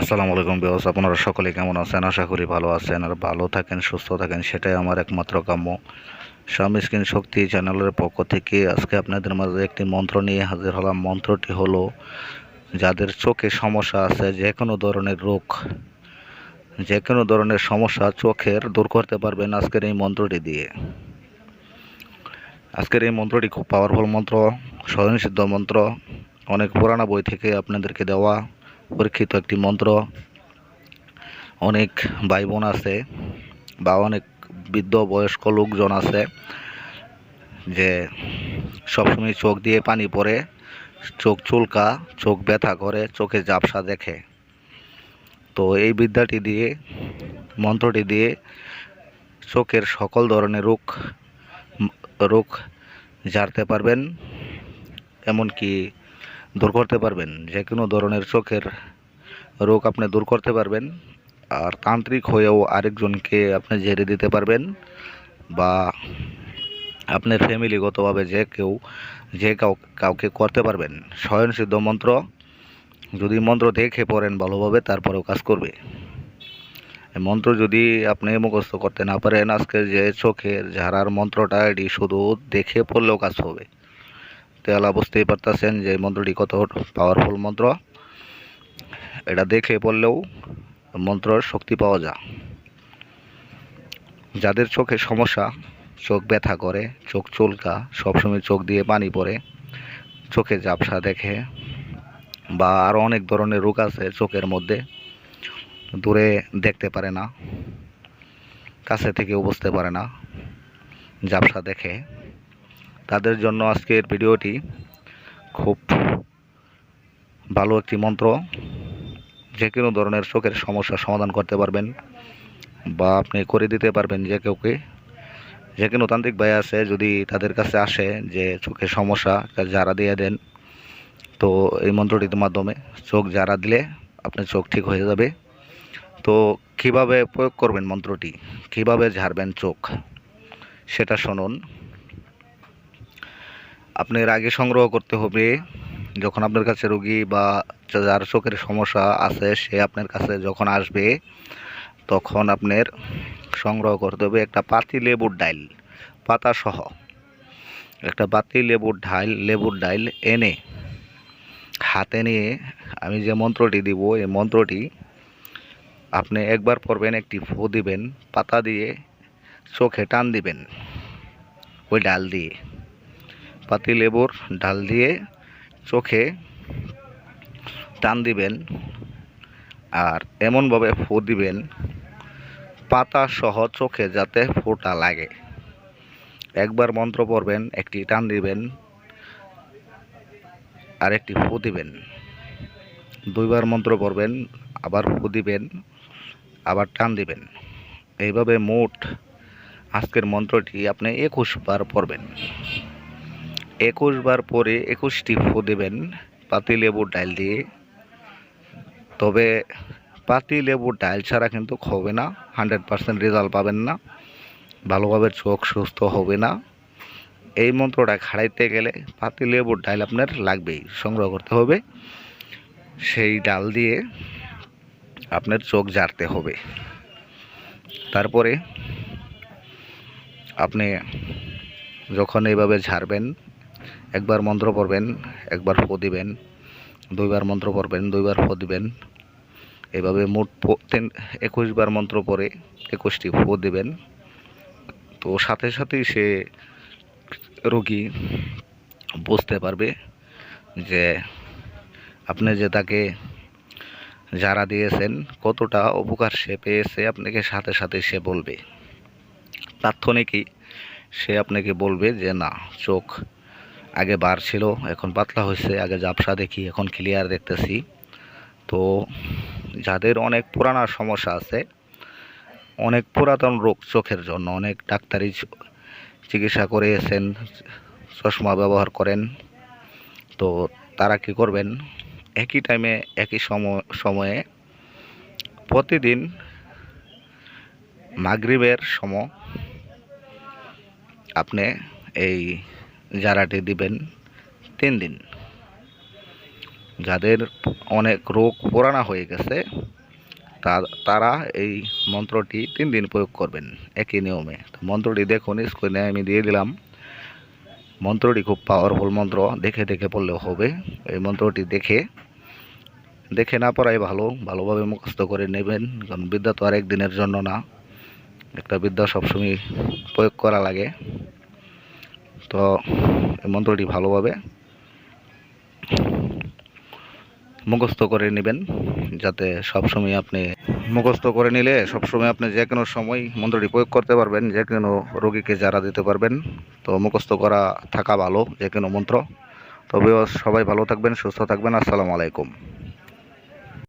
আসসালামু আলাইকুম বিয়স আপনারা সকলে কেমন আছেন? আশা করি ভালো আছেন আর ভালো থাকেন, সুস্থ থাকেন, সেটাই আমার একমাত্র কাম্য। স্বামী স্কিন শক্তি চ্যানেলের পক্ষ থেকে আজকে আপনাদের মাঝে একটি মন্ত্র নিয়ে হাজির হলাম। মন্ত্রটি হলো, যাদের চোখে সমস্যা আছে, যে কোনো ধরনের রোগ, যে কোনো ধরনের সমস্যা চোখের দূর করতে পারবেন আজকের এই মন্ত্রটি দিয়ে। আজকের এই মন্ত্রটি খুব পাওয়ারফুল মন্ত্র স্বয়ংসিদ্ধ মন্ত্র, অনেক পুরানো বই থেকে আপনাদেরকে দেওয়া। পরীক্ষিত একটি মন্ত্র। অনেক ভাই বোন আছে বা অনেক বৃদ্ধ বয়স্ক লোকজন আছে যে সবসময় চোখ দিয়ে পানি পড়ে, চোখ চুলকা, চোখ ব্যথা করে, চোখে ঝাপসা দেখে। তো এই বিদ্যাটি দিয়ে, মন্ত্রটি দিয়ে চোখের সকল ধরনের রোগ রোগ ঝাড়তে পারবেন। এমনকি দূর করতে পারবেন। যে কোনো ধরনের চোখের রোগ আপনি দূর করতে পারবেন। আর তান্ত্রিক হয়েও আরেকজনকে আপনি ঝেড়ে দিতে পারবেন বা আপনার ফ্যামিলিগতভাবে যে কেউ, যে কাউ, কাউকে করতে পারবেন। স্বয়ংসিদ্ধ মন্ত্র, যদি মন্ত্র দেখে পড়েন ভালোভাবে, তারপরেও কাজ করবে। মন্ত্র যদি আপনি মুখস্থ করতে না পারেন, আজকে যে চোখের ঝাড়ার মন্ত্রটা, এটি শুধু দেখে পড়লেও কাজ হবে। তেলা বুঝতেই পারতেছেন যে মন্ত্রটি কত পাওয়ারফুল মন্ত্র। এটা দেখে পড়লেও মন্ত্রর শক্তি পাওয়া যায়। যাদের চোখে সমস্যা, চোখ ব্যথা করে, চোখ চুলকা, সবসময় চোখ দিয়ে পানি পড়ে, চোখে ঝাপসা দেখে, বা আরও অনেক ধরনের রোগ আছে চোখের মধ্যে, দূরে দেখতে পারে না, কাছে থেকেও বুঝতে পারে না, ঝাপসা দেখে তাদের জন্য আজকের ভিডিওটি খুব ভালো একটি মন্ত্র। যে কোনো ধরনের চোখের সমস্যার সমাধান করতে পারবেন বা আপনি করে দিতে পারবেন যে কেউকে। যে কোনো তান্ত্রিক ভাই আছে যদি তাদের কাছে আসে যে চোখের সমস্যা যারা দিয়ে দেন, তো এই মন্ত্রটির মাধ্যমে চোখ যারা দিলে আপনার চোখ ঠিক হয়ে যাবে। তো কীভাবে প্রয়োগ করবেন মন্ত্রটি? কীভাবে ঝাড়বেন চোখ? সেটা শুনুন। আপনার আগে সংগ্রহ করতে হবে। যখন আপনার কাছে রোগী বা যার চোখের সমস্যা আছে, সে আপনার কাছে যখন আসবে, তখন আপনার সংগ্রহ করতে হবে একটা পাতি লেবুর ডাইল পাতা সহ একটা পাতি লেবুর ঢাইল, লেবুর ডাইল এনে, হাতে নিয়ে আমি যে মন্ত্রটি দিব, এই মন্ত্রটি আপনি একবার পড়বেন, একটি ফু দিবেন, পাতা দিয়ে চোখে টান দিবেন, ওই ডাল দিয়ে। পাতি লেবুর ডাল দিয়ে চোখে টান দিবেন আর এমনভাবে ফু দিবেন পাতা সহ চোখে যাতে ফোটা লাগে। একবার মন্ত্র পড়বেন, একটি টান দিবেন আর একটি ফু দিবেন। দুইবার মন্ত্র পড়বেন, আবার ফু দিবেন, আবার টান দিবেন। এইভাবে মোট আজকের মন্ত্রটি আপনি একুশ বার পড়বেন। একুশ বার পরে একুশটি ফু দেবেন পাতি লেবুর ডাল দিয়ে। তবে পাতি লেবুর ডাল ছাড়া কিন্তু হবে না, হান্ড্রেড পারসেন্ট রেজাল্ট পাবেন না, ভালোভাবে চোখ সুস্থ হবে না। এই মন্ত্রটা খাড়াইতে গেলে পাতি লেবুর ডাল আপনার লাগবেই, সংগ্রহ করতে হবে। সেই ডাল দিয়ে আপনার চোখ জারতে হবে। তারপরে আপনি যখন এইভাবে ঝাড়বেন একবার মন্ত্র পড়বেন, একবার ফো দিবেন, দুইবার মন্ত্র পড়বেন, দুইবার ফো দিবেন। এভাবে মোট তিন, একুশ বার মন্ত্র পড়ে একুশটি ফো দিবেন। তো সাথে সাথেই সে রোগী বুঝতে পারবে যে আপনি যে তাকে যারা দিয়েছেন, কতটা উপকার সে পেয়েছে আপনাকে সাথে সাথে সে বলবে। তাৎক্ষণিকই সে আপনাকে বলবে যে, না, চোখ আগে বার ছিল, এখন পাতলা হয়েছে, আগে জাপসা দেখি, এখন ক্লিয়ার দেখতেছি। তো যাদের অনেক পুরানা সমস্যা আছে, অনেক পুরাতন রোগ চোখের জন্য, অনেক ডাক্তারি চিকিৎসা করেছেন চশমা ব্যবহার করেন, তো তারা কি করবেন? একই টাইমে একই সময়ে প্রতিদিন মাগরিবের সময় আপনি এই জারাটি দিবেন তিন দিন। যাদের অনেক রোগ পুরানা হয়ে গেছে তারা এই মন্ত্রটি তিন দিন প্রয়োগ করবেন একই নিয়মে। মন্ত্রটি দেখুন স্ক্রিনে আমি দিয়ে দিলাম। মন্ত্রটি খুব পাওয়ারফুল মন্ত্র, দেখে দেখে পড়লেও হবে। এই মন্ত্রটি দেখে দেখে না পড়াই ভালো, ভালোভাবে মুখস্থ করে নেবেন, কারণ বিদ্যা তো আর একদিনের জন্য না। একটা বিদ্যা সবসময় প্রয়োগ করা লাগে। তো মন্ত্রটি ভালোভাবে মুখস্থ করে নেবেন, যাতে সবসময় আপনি মুখস্থ করে নিলে সবসময় আপনি যে কোনো সময় মন্ত্রটি প্রয়োগ করতে পারবেন, যে কোনো রোগীকে যারা দিতে পারবেন। তো মুখস্থ করা থাকা ভালো, যে কোনো মন্ত্র। তবে সবাই ভালো থাকবেন, সুস্থ থাকবেন। আসসালামু আলাইকুম।